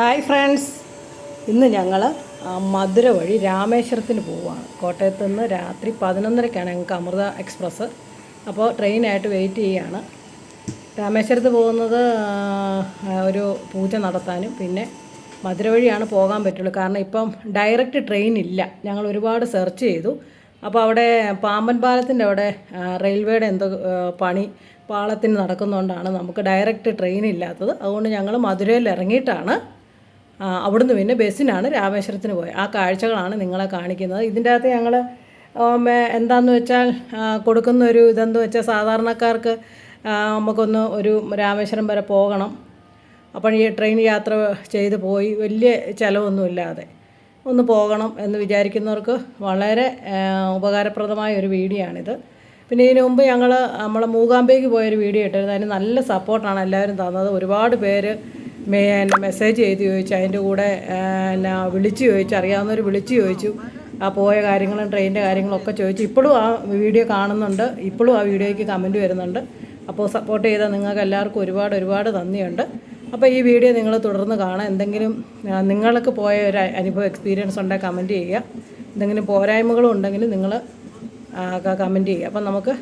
Hi friends ഇന്ന് ഞങ്ങൾ മധുര വഴി രാമേശ്വരത്തിന് പോവുകയാണ്. കോട്ടയത്ത് നിന്ന് രാത്രി പതിനൊന്നരക്കാണ് ഞങ്ങൾക്ക് അമൃത എക്സ്പ്രസ് അപ്പോൾ ട്രെയിനായിട്ട് വെയിറ്റ് ചെയ്യുകയാണ്. രാമേശ്വരത്ത് പോകുന്നത് ഒരു പൂജ നടത്താനും പിന്നെ മധുര വഴിയാണ് പോകാൻ പറ്റുള്ളൂ. കാരണം ഇപ്പം ഡയറക്റ്റ് ട്രെയിൻ ഇല്ല. ഞങ്ങൾ ഒരുപാട് സെർച്ച് ചെയ്തു. അപ്പോൾ അവിടെ പാമ്പൻ പാലത്തിന്റെ അവിടെ റെയിൽവേയുടെ എന്തോ പണി പാളത്തിന് നടക്കുന്നതുകൊണ്ടാണ് നമുക്ക് ഡയറക്റ്റ് ട്രെയിൻ ഇല്ലാത്തത്. അതുകൊണ്ട് ഞങ്ങൾ മധുരയിൽ ഇറങ്ങിയിട്ടാണ് അവിടുന്ന് പിന്നെ ബസ്സിനാണ് രാമേശ്വരത്തിന് പോയത് ആ കാഴ്ചകളാണ് നിങ്ങളെ കാണിക്കുന്നത്. ഇതിന്റെ അകത്ത് ഞങ്ങൾ എന്താണെന്ന് വെച്ചാൽ കൊടുക്കുന്ന ഒരു ഇതെന്ന് വെച്ചാൽ സാധാരണക്കാർക്ക് നമുക്കൊന്ന് ഒരു രാമേശ്വരം വരെ പോകണം. അപ്പോൾ ഈ ട്രെയിൻ യാത്ര ചെയ്ത് പോയി വലിയ ചിലവൊന്നുമില്ലാതെ ഒന്ന് പോകണം എന്ന് വിചാരിക്കുന്നവർക്ക് വളരെ ഉപകാരപ്രദമായ ഒരു വീഡിയോ ആണിത് പിന്നെ ഇതിനു മുമ്പ് ഞങ്ങൾ നമ്മളെ മൂകാംബേക്ക് പോയൊരു വീഡിയോ ഇട്ടിരുന്നു. അതിന് നല്ല സപ്പോർട്ടാണ് എല്ലാവരും തന്നത്. ഒരുപാട് പേര് എന്നെ മെസ്സേജ് ചെയ്ത് ചോദിച്ചു. അതിന്റെ കൂടെ എന്നാ വിളിച്ച് ചോദിച്ചു. അറിയാവുന്നവർ വിളിച്ച് ചോദിച്ചു. ആ പോയ കാര്യങ്ങളും ട്രെയിനിന്റെ കാര്യങ്ങളൊക്കെ ചോദിച്ചു. ഇപ്പോഴും ആ വീഡിയോ കാണുന്നുണ്ട്. ഇപ്പോഴും ആ വീഡിയോയ്ക്ക് കമന്റ് വരുന്നുണ്ട്. അപ്പോൾ സപ്പോർട്ട് ചെയ്ത നിങ്ങൾക്ക് എല്ലാവർക്കും ഒരുപാട് ഒരുപാട് നന്ദിയുണ്ട്. അപ്പോൾ ഈ വീഡിയോ നിങ്ങൾ തുടർന്ന് കാണാം എന്തെങ്കിലും നിങ്ങൾക്ക് പോയ ഒരു അനുഭവം എക്സ്പീരിയൻസ് ഉണ്ടെങ്കിൽ കമന്റ് ചെയ്യുക. എന്തെങ്കിലും പോരായ്മകളും ഉണ്ടെങ്കിൽ നിങ്ങൾ കമന്റ് ചെയ്യുക. അപ്പം നമുക്ക്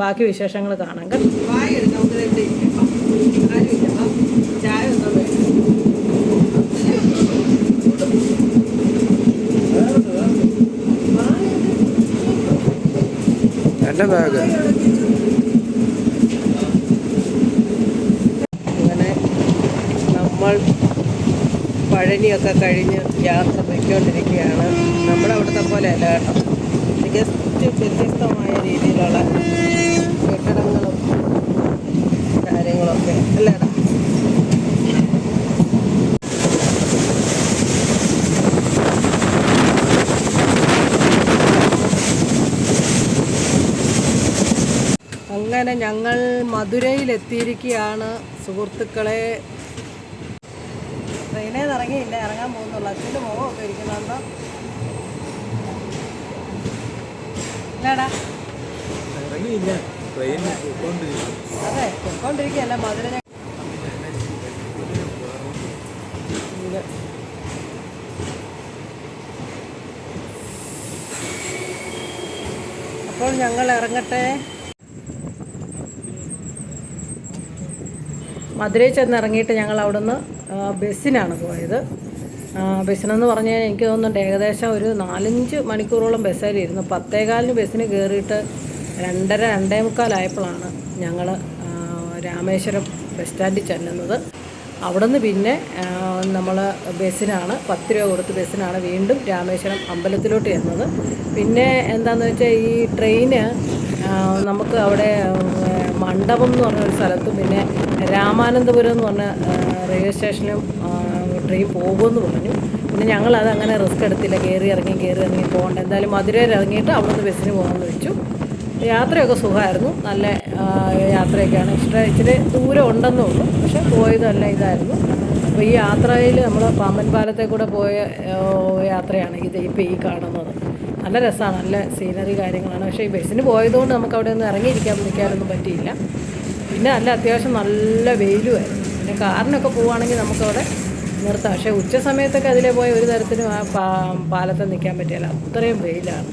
ബാക്കി വിശേഷങ്ങൾ കാണാം. കേട്ടോ വായ എടുക്കാം നമുക്ക് ഇവിടെ ഇരിക്കാം ആരുമില്ല അപ്പം ചായ ഒന്നും വേണ്ട എന്റെ ബാഗ് അങ്ങനെ നമ്മൾ പഴനിയൊക്കെ കഴിഞ്ഞ് യാത്ര പോയിക്കൊണ്ടിരിക്കുകയാണ്. നമ്മുടെ അവിടുത്തെ പോലെ അല്ല കേട്ടോ. ജസ്റ്റ് വ്യത്യസ്തമായ രീതിയിലുള്ള കെട്ടിടങ്ങളും കാര്യങ്ങളൊക്കെ അല്ലേടാ അങ്ങനെ ഞങ്ങൾ മധുരയിൽ എത്തിയിരിക്കുകയാണ് സുഹൃത്തുക്കളെ. ട്രെയിനേ ഇറങ്ങിയില്ല ഇറങ്ങാൻ പോകുന്നുള്ളൂ. അച്ഛന്റെ മുഖമൊക്കെ ഇരിക്കുന്നുണ്ടോ? ഇല്ലടാ. അതെ പൊയ്ക്കൊണ്ടിരിക്കുകയല്ല മധുര അപ്പോൾ ഞങ്ങൾ ഇറങ്ങട്ടെ. മധുരയിൽ ചെന്ന് ഇറങ്ങിയിട്ട് ഞങ്ങൾ അവിടുന്ന് ബസ്സിനാണ് പോയത്. ബസ്സിനെന്ന് പറഞ്ഞു കഴിഞ്ഞാൽ എനിക്ക് തോന്നുന്നുണ്ട് ഏകദേശം ഒരു നാലഞ്ച് മണിക്കൂറോളം ബസ്സിലിരുന്നു പത്തേകാലിന് ബസ്സിന് കയറിയിട്ട് രണ്ടര രണ്ടേ മുക്കാലായപ്പോഴാണ് ഞങ്ങൾ രാമേശ്വരം ബസ് സ്റ്റാൻഡിൽ ചെല്ലുന്നത്. അവിടുന്ന് പിന്നെ നമ്മൾ ബസ്സിനാണ് പത്ത് രൂപ കൊടുത്ത് ബസ്സിനാണ് വീണ്ടും രാമേശ്വരം അമ്പലത്തിലോട്ട് ചെന്നത്. പിന്നെ എന്താണെന്ന് വെച്ചാൽ ഈ ട്രെയിന് നമുക്ക് അവിടെ മണ്ഡപം എന്ന് പറഞ്ഞ ഒരു സ്ഥലത്തും പിന്നെ രാമാനന്തപുരം എന്ന് പറഞ്ഞ റെയിൽവേ സ്റ്റേഷനും ട്രെയിൻ പോകുമെന്ന് പറഞ്ഞു. പിന്നെ ഞങ്ങളത് അങ്ങനെ റിസ്ക് എടുത്തില്ല. കയറി ഇറങ്ങി കയറി ഇറങ്ങി പോകണ്ട. എന്തായാലും മധുരയിൽ ഇറങ്ങിയിട്ട് അവിടുന്ന് ബസ്സിന് പോകാമെന്ന് വെച്ചു. യാത്രയൊക്കെ സുഖമായിരുന്നു. നല്ല യാത്രയൊക്കെയാണ്. ഇഷ്ടം ഇച്ചിരി ദൂരം ഉണ്ടെന്നേ ഉള്ളൂ. പക്ഷേ പോയതല്ല ഇതായിരുന്നു. അപ്പോൾ ഈ യാത്രയിൽ നമ്മൾ പാമ്പൻ പാലത്തെ കൂടെ പോയ യാത്രയാണ്. ഇത് ഇപ്പോൾ ഈ കാണുന്നത്. നല്ല രസമാണ് നല്ല സീനറി കാര്യങ്ങളാണ്. പക്ഷേ ഈ ബസ്സിന് പോയതുകൊണ്ട് നമുക്ക് അവിടെ ഒന്ന് ഇറങ്ങിയിരിക്കാൻ നിൽക്കാനൊന്നും പറ്റിയില്ല. പിന്നെ നല്ല അത്യാവശ്യം നല്ല വെയിലുമായിരുന്നു പിന്നെ കാറിനൊക്കെ പോവുകയാണെങ്കിൽ നമുക്കവിടെ നിർത്താം. പക്ഷേ ഉച്ച സമയത്തൊക്കെ അതിലെ പോയ ഒരു തരത്തിലും ആ പാലത്ത് നിൽക്കാൻ പറ്റിയല്ല. അത്രയും വെയിലാണ്.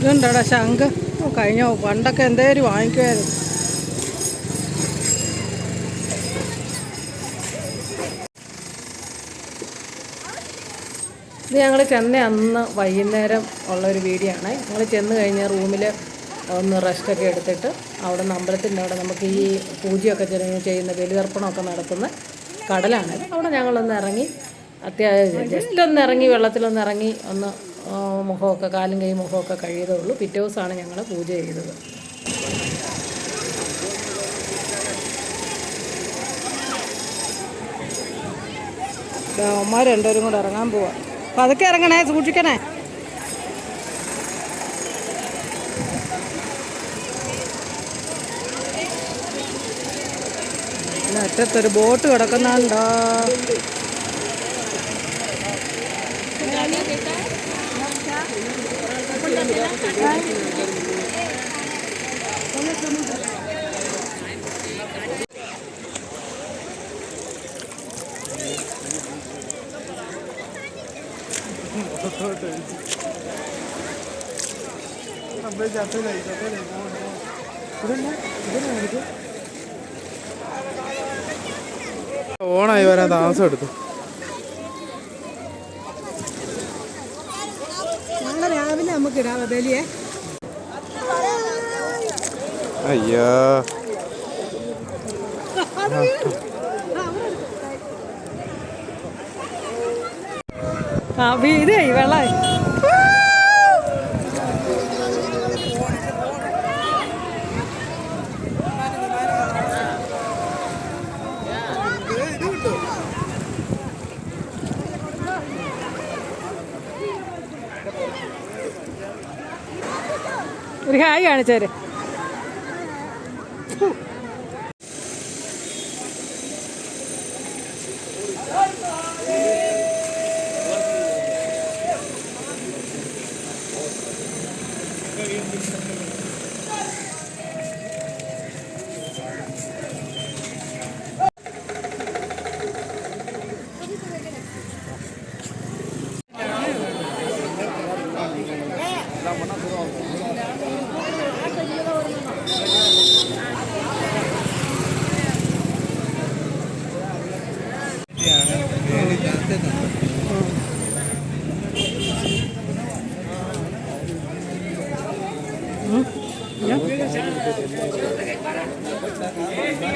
ഇതുണ്ടടാ ശംഖ്. കഴിഞ്ഞ? പണ്ടൊക്കെ എന്തേലും വാങ്ങിക്കുമായിരുന്നു ഇത് ഞങ്ങൾ ചെന്ന അന്ന് വൈകുന്നേരം ഉള്ളൊരു വീഡിയോ ആണ് ഞങ്ങൾ ചെന്ന് കഴിഞ്ഞാൽ റൂമിൽ ഒന്ന് റെസ്റ്റൊക്കെ എടുത്തിട്ട് അവിടെ നിന്ന് അമ്പലത്തിന്റെ അവിടെ നമുക്ക് ഈ പൂജയൊക്കെ ചെയ്യുന്ന ബലിതർപ്പണമൊക്കെ നടത്തുന്ന കടലാണ്. അവിടെ ഞങ്ങളൊന്ന് ഇറങ്ങി അത്യാവശ്യം ജസ്റ്റ് ഒന്ന് ഇറങ്ങി വെള്ളത്തിലൊന്ന് ഇറങ്ങി ഒന്ന് മുഖമൊക്കെ കാലും കൈ മുഖമൊക്കെ കഴിയതുള്ളൂ പിറ്റേ ദിവസമാണ് ഞങ്ങൾ പൂജ ചെയ്തത്. അവന്മാർ രണ്ടുപേരും കൂടെ ഇറങ്ങാൻ പോവാ. അതൊക്കെ ഇറങ്ങണേ സൂക്ഷിക്കണേ. അറ്റത്തൊരു ബോട്ട് കിടക്കുന്നുണ്ടോ? ഓണായി വരാൻ താമസം എടുത്തു ഞങ്ങൾ ഇടാം ബലിയെ അയ്യോ. ആ ഇതേ വെള്ളം ഒരു ഹായ് കാണിച്ചേര്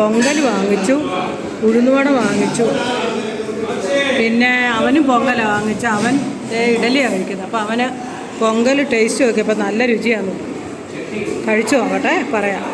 പൊങ്കൽ വാങ്ങിച്ചു ഉഴുന്നുവട വാങ്ങിച്ചു. പിന്നെ അവനും പൊങ്കലാണ് വാങ്ങിച്ച അവൻ ഇഡലിയാണ് കഴിക്കുന്നത്. അപ്പോൾ അവന് പൊങ്കൽ ടേസ്റ്റ് നോക്കിയപ്പോൾ നല്ല രുചിയാണ് കഴിച്ചു? നോക്കട്ടെ പറയാം.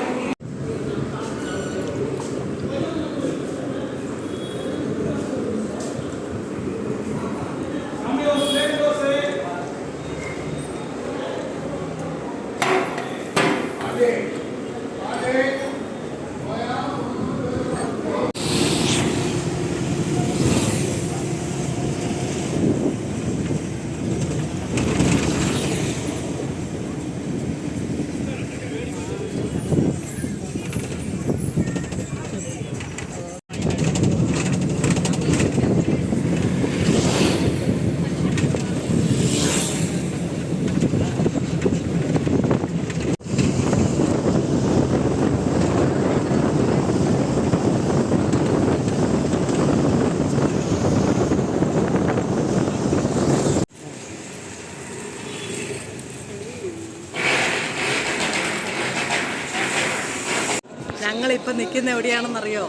ഞങ്ങളിപ്പോൾ നിൽക്കുന്ന എവിടെയാണെന്നറിയോ?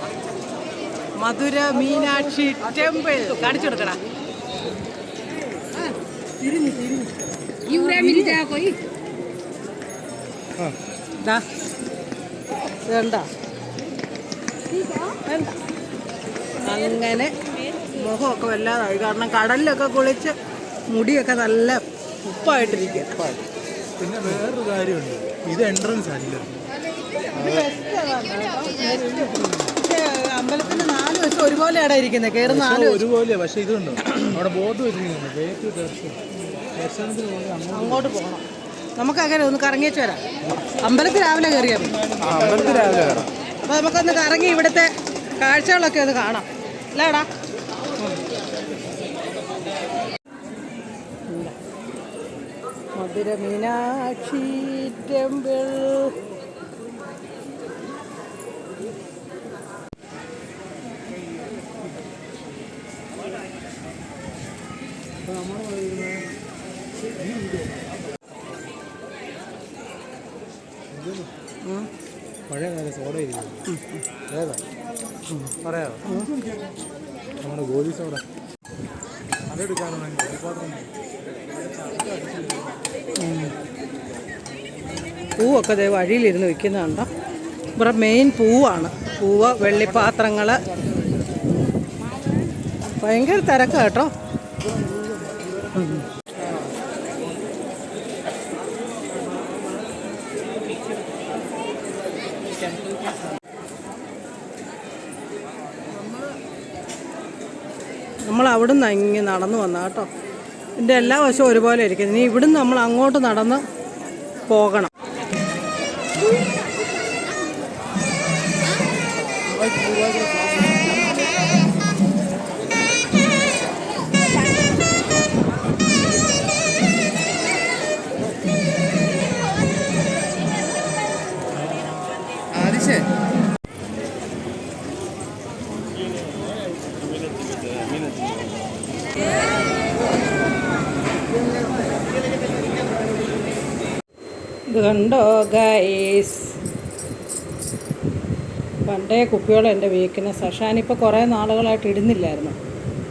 മധുര മീനാക്ഷി ടെമ്പിൾ. കാണിച്ചു കൊടുക്കടാ? വേണ്ട. അങ്ങനെ മുഖമൊക്കെ വല്ലാതായി. കാരണം കടലിലൊക്കെ കുളിച്ച് മുടിയൊക്കെ നല്ല ഉപ്പായിട്ടിരിക്കുക പിന്നെ വേറൊരു കാര്യമുണ്ട്. ഇത് എൻട്രൻസ് അല്ല. അമ്പലത്തിന്റെ നാല് വശം ഒരുപോലെയാണ് ഇരിക്കുന്നത് കയറുന്ന നാല് ഒരുപോലെ പക്ഷെ ഇതുണ്ടോ? അവിടെ ബോർഡ് വെച്ചിരിക്കുന്നു വേറ്റു ദർശനം. അങ്ങോട്ട് പോകണം. നമുക്ക് അങ്ങനെ ഒന്ന് കറങ്ങിയേച്ച് വരാം. അമ്പലത്തിൽ രാവിലെ കയറിയാൽ അമ്പലത്തിൽ രാവിലെ കയറാം അപ്പോൾ നമുക്കൊന്ന് കറങ്ങി ഇവിടുത്തെ കാഴ്ചകളൊക്കെ ഒന്ന് കാണാം. അല്ലേടാ? മധുര മീനാക്ഷി ടെമ്പിൾ. പറയാമോ നമ്മുടെ പൂവൊക്കെ ദൈവം വഴിയിലിരുന്ന് വിൽക്കുന്നുണ്ടോ ഇവിടെ മെയിൻ പൂവാണ്. പൂവ് വെള്ളിപ്പാത്രങ്ങൾ ഭയങ്കര തിരക്ക് കേട്ടോ. നമ്മൾ അവിടെ നിന്ന് ഇങ്ങനെ നടന്നു വന്ന കേട്ടോ. ഇതിന്റെ എല്ലാ വശവും ഒരുപോലെ ഇരിക്കുന്നത് ഇനി ഇവിടുന്ന് നമ്മൾ അങ്ങോട്ട് നടന്ന് പോകണം. ഇത് കണ്ടോ ഗൈസ് പണ്ടേ കുപ്പിയോളം എന്റെ വീക്ക്നെസ് പക്ഷേ ഞാനിപ്പോൾ കുറേ നാളുകളായിട്ട് ഇടുന്നില്ലായിരുന്നു.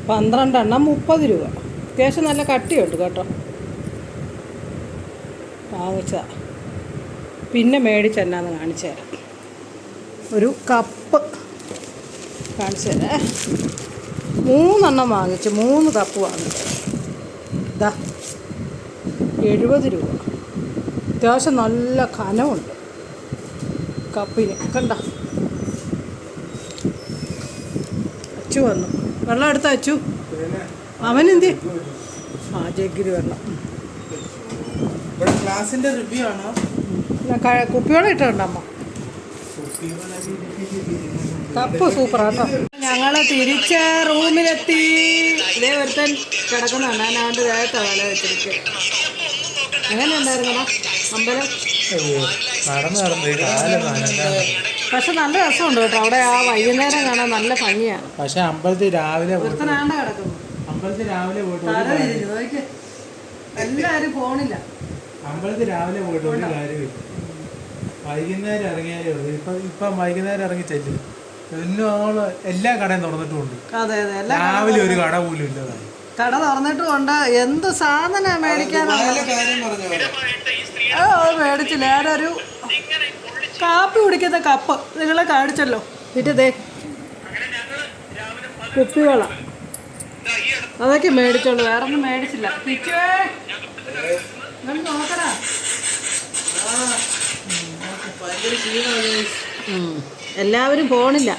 പന്ത്രണ്ടെണ്ണം മുപ്പത് രൂപ. അത്യാവശ്യം നല്ല കട്ടിയുണ്ട് കേട്ടോ. വാങ്ങിച്ച പിന്നെ മേടിച്ചെന്നാന്ന് കാണിച്ചു തരാം. ഒരു കപ്പ് കാണിച്ചു തരാം. മൂന്നെണ്ണം വാങ്ങിച്ചു മൂന്ന് കപ്പ് വാങ്ങിച്ചു ഇതാ എഴുപത് രൂപ. അത്യാവശ്യം നല്ല കനമുണ്ട്. കപ്പിന്. കണ്ട. അച്ചു വന്നു. വെള്ളം എടുത്ത അച്ചു? അവനെന്തി? ആ ജഗ്ഗിരി വെള്ളം. ക്ലാസിന്റെ റിവ്യൂ ആണോ? ഞാൻ ക- കുപ്പിയോടെ അമ്മ കപ്പ് സൂപ്പർ കേട്ടോ തിരിച്ച റൂമിലെത്തി. ഇതേ ഒരുത്തൻ കിടക്കുന്നതാണ് ഞാൻ അവന്റെ ദേഹത്തെ വില എങ്ങനെ ഉണ്ടായിരുന്നടാ അമ്പലം? പക്ഷെ നല്ല രസമുണ്ട് കേട്ടോ. അവിടെ ആ വൈകുന്നേരം കാണാൻ നല്ല ഭംഗിയാണ് പക്ഷെ അമ്പലത്തിൽ രാവിലെ പോയിട്ട് ഒരുത്തനാണ്ട് കിടക്കുന്നു. അമ്പലത്തിൽ രാവിലെ പോയിട്ട് ഒരു തല നോക്ക്. എല്ലാവരും ഫോണില്ല. അമ്പലത്തിൽ രാവിലെ പോയിട്ട് ഒരു കാര്യമില്ല വൈകുന്നേരം ഇറങ്ങിയാലേ ഉള്ളൂ. ഇപ്പൊ ഇപ്പം വൈകുന്നേരം ഇറങ്ങി ചെല്ലും. എന്നോൾ എല്ലാ കടയും തുറന്നിട്ടുമുണ്ട്. അതെ അതെ. എല്ലാ രാവിലെ ഒരു കട പോലും ഇല്ലതായി. കട തുറന്നിട്ടുമുണ്ട്. എന്ത് സാധനം മേടിക്കാനാണ് ഓ മേടിച്ചില്ല ഞാനൊരു കാപ്പി കുടിക്കുന്ന കപ്പ്. നിങ്ങളെ കാണിച്ചല്ലോ. ഇറ്റതേ കുപ്പിവെള്ളം. അതൊക്കെ മേടിച്ചോളൂ. വേറെ ഒന്നും മേടിച്ചില്ല നോക്കടാ. ഭയങ്കര ഉം. എല്ലാവരും പോണില്ല.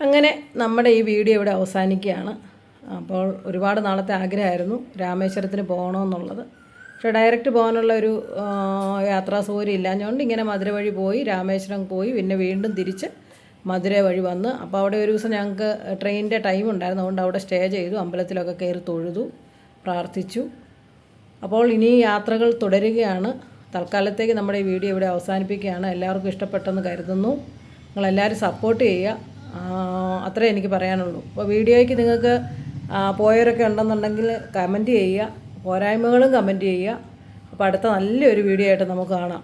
അങ്ങനെ നമ്മുടെ ഈ വീഡിയോ ഇവിടെ അവസാനിക്കുകയാണ്. അപ്പോൾ ഒരുപാട് നാളത്തെ ആഗ്രഹമായിരുന്നു രാമേശ്വരത്തിന് പോകണമെന്നുള്ളത്. പക്ഷേ ഡയറക്റ്റ് പോകാനുള്ള ഒരു യാത്രാ സൗകര്യം ഇല്ലാഞ്ഞുകൊണ്ട് ഇങ്ങനെ മധുര വഴി പോയി രാമേശ്വരം പോയി പിന്നെ വീണ്ടും തിരിച്ച് മധുര വഴി വന്ന്. അപ്പോൾ അവിടെ ഒരു ദിവസം ഞങ്ങൾക്ക് ട്രെയിനിന്റെ ടൈം ഉണ്ടായിരുന്നു. അതുകൊണ്ട് അവിടെ സ്റ്റേ ചെയ്തു അമ്പലത്തിലൊക്കെ കയറി തൊഴുതു പ്രാർത്ഥിച്ചു. അപ്പോൾ ഇനി യാത്രകൾ തുടരുകയാണ്. തൽക്കാലത്തേക്ക് നമ്മുടെ ഈ വീഡിയോ ഇവിടെ അവസാനിപ്പിക്കുകയാണ്. എല്ലാവർക്കും ഇഷ്ടപ്പെട്ടെന്ന് കരുതുന്നു. നിങ്ങളെല്ലാവരും സപ്പോർട്ട് ചെയ്യുക. അത്രേ എനിക്ക് പറയാനുള്ളൂ. അപ്പോൾ വീഡിയോയ്ക്ക് നിങ്ങൾക്ക് പോയവരൊക്കെ ഉണ്ടെന്നുണ്ടെങ്കിൽ കമന്റ് ചെയ്യുക. പോരായ്മകളും കമന്റ് ചെയ്യുക. അപ്പോൾ അടുത്ത നല്ലൊരു വീഡിയോ ആയിട്ട് നമുക്ക് കാണാം.